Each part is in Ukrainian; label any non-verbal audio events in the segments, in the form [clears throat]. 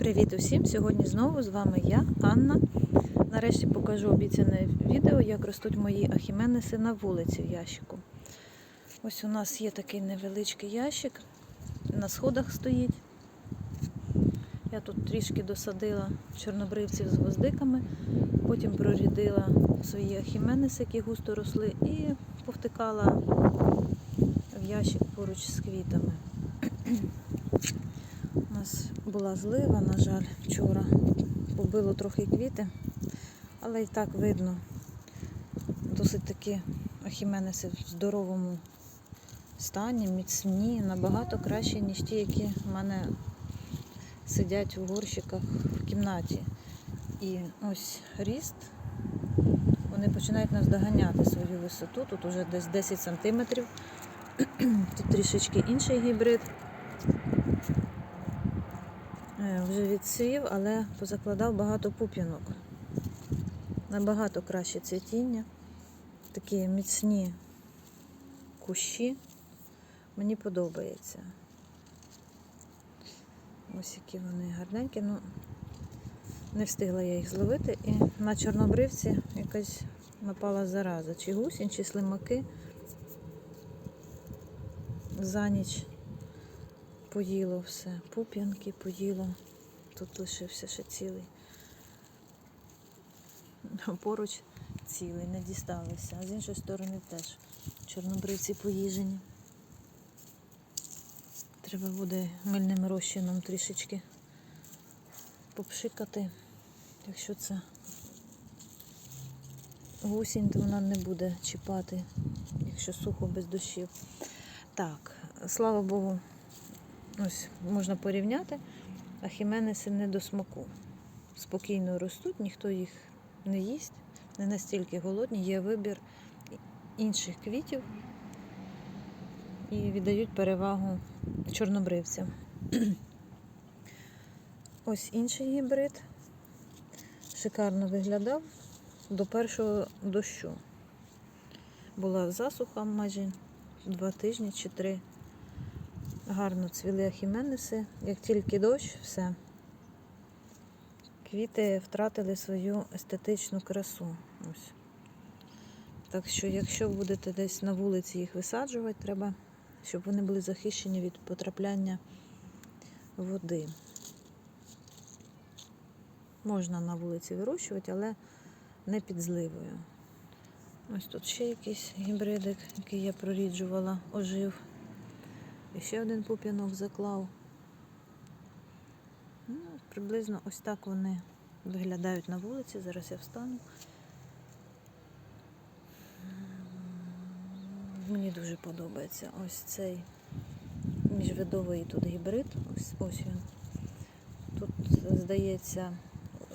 Привіт усім! Сьогодні знову з вами я, Анна. Нарешті покажу обіцяне відео, як ростуть мої ахіменеси на вулиці в ящику. Ось у нас є такий невеличкий ящик, на сходах стоїть. Я тут трішки досадила чорнобривців з гвоздиками, потім прорідила свої ахіменеси, які густо росли, і повтикала в ящик поруч з квітами. У нас була злива, на жаль, вчора. Побило трохи квіти, але і так видно. Досить такі ахіменеси в здоровому стані, міцні, набагато краще, ніж ті, які в мене сидять у горщиках в кімнаті. І ось ріст, вони починають наздоганяти свою висоту. Тут уже десь 10 сантиметрів. Тут трішечки інший гібрид. Е, Вже відсвів, але позакладав багато пуп'янок. Набагато краще цвітіння. Такі міцні кущі. Мені подобається. Ось які вони гарненькі. Ну, не встигла я їх зловити. І на чорнобривці якась напала зараза. Чи гусінь, чи слимаки. За ніч поїло все. Пуп'янки поїло. Тут лишився ще цілий. Поруч цілий, не дісталися. А з іншої сторони теж чорнобривці поїжені. Треба буде мильним розчином трішечки попшикати. Якщо це гусінь, то вона не буде чіпати, якщо сухо без дощів. Так, слава Богу, ось можна порівняти, а хіменеси не до смаку. Спокійно ростуть, ніхто їх не їсть, не настільки голодні, є вибір інших квітів і віддають перевагу чорнобривцям. [clears throat] Ось інший гібрид. Шикарно виглядав до першого дощу. Була засуха майже два тижні чи три. Гарно цвіли ахіменеси. Як тільки дощ, все. Квіти втратили свою естетичну красу. Ось. Так що, якщо будете десь на вулиці їх висаджувати, треба, щоб вони були захищені від потрапляння води. Можна на вулиці вирощувати, але не під зливою. Ось тут ще якийсь гібридик, який я проріджувала, ожив. І ще один пуп'янок заклав. Ну, приблизно ось так вони виглядають на вулиці. Зараз я встану. Мені дуже подобається ось цей міжвидовий тут гібрид. Ось ось він. Тут, здається,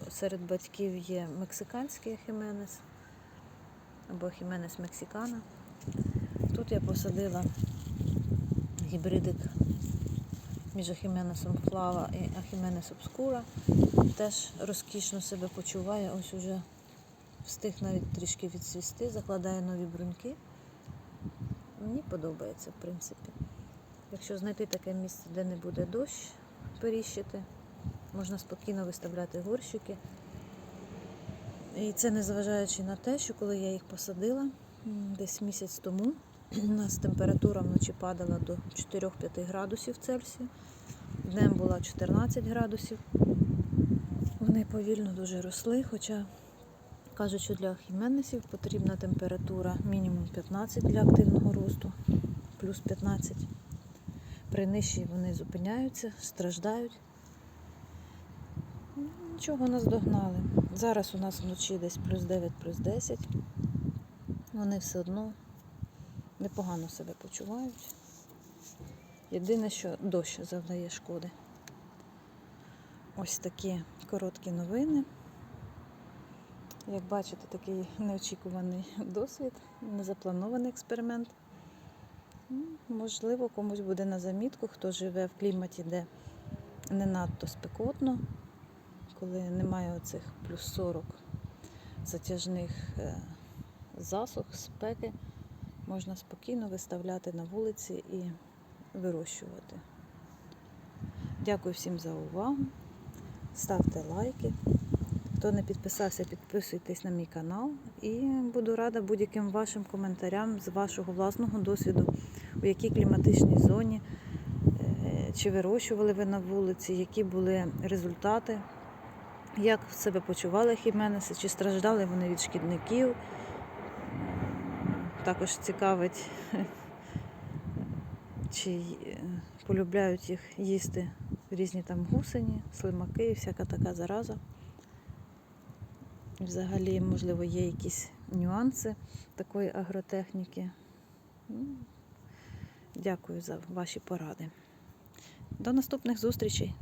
серед батьків є мексиканський хіменес або хіменес мексикана. Тут я посадила гібридик між ахіменесом флава і ахіменес обскура. Теж розкішно себе почуває, ось уже встиг навіть трішки відсвісти, закладає нові бруньки. Мені подобається, в принципі. Якщо знайти таке місце, де не буде дощ періщити, можна спокійно виставляти горщики. І це незважаючи на те, що коли я їх посадила десь місяць тому, у нас температура вночі падала до 4-5 градусів Цельсію. Днем була 14 градусів. Вони повільно дуже росли, хоча кажуть, що для хіменесів потрібна температура мінімум 15 для активного росту, плюс 15. При нижчій вони зупиняються, страждають. Нічого нас догнали. Зараз у нас вночі десь плюс 9, плюс 10. Вони все одно непогано себе почувають. Єдине, що дощ завдає шкоди. Ось такі короткі новини. Як бачите, такий неочікуваний досвід, незапланований експеримент. Ну, Можливо, комусь буде на замітку, хто живе в кліматі, де не надто спекотно, коли немає оцих плюс 40 затяжних е, засух, спеки, можна спокійно виставляти на вулиці і вирощувати. Дякую всім за увагу. ставте лайки. Хто не підписався, підписуйтесь на мій канал. І буду рада будь-яким вашим коментарям з вашого власного досвіду, у якій кліматичній зоні, е, чи вирощували ви на вулиці, які були результати, як себе почували хіменеси, чи страждали вони від шкідників. Також цікавить, чи е, полюбляють їх їсти різні там гусені, слимаки і всяка така зараза. Взагалі, можливо, є якісь нюанси такої агротехніки. Ну, Дякую за ваші поради. До наступних зустрічей!